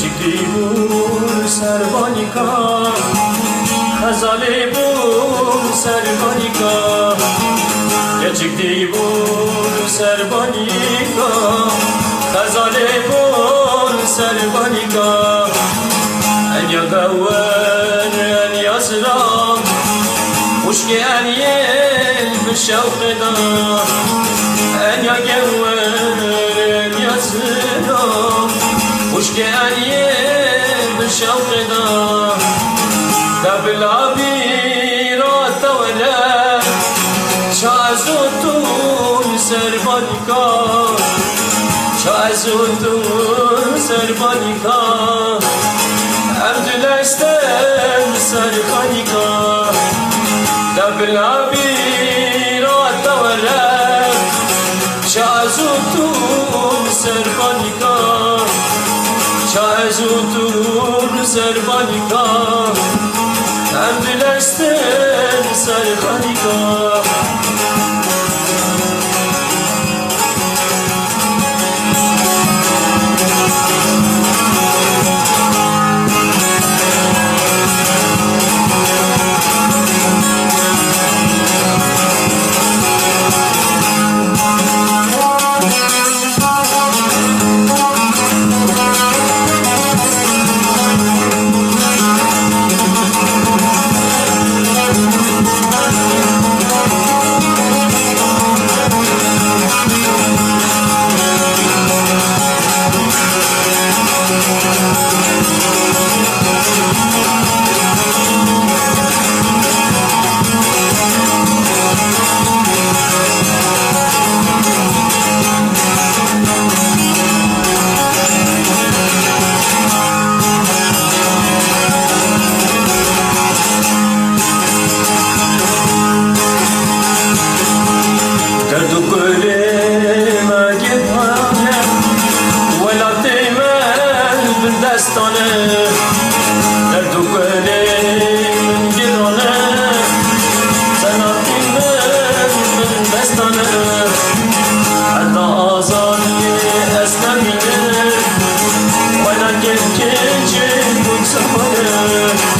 Gerçekliği bu servanika. Hazali bu servanika. Gerçekliği bu servanika. Hazali bu servanika. En yagawen en yazram Muşki en yel En yagawen en yazram Muşki en yel bişevkida قبل عبيرات ولا شعزتون سربانيكا شعزتون سربانيكا عبد الاستان سرخانيكا قبل عبيرات ولا شعزتون سربانيكا mevzudur serbanika Hem bilestin serbanika Música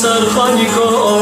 سلمانيكا عبد الاستن سلمانيكا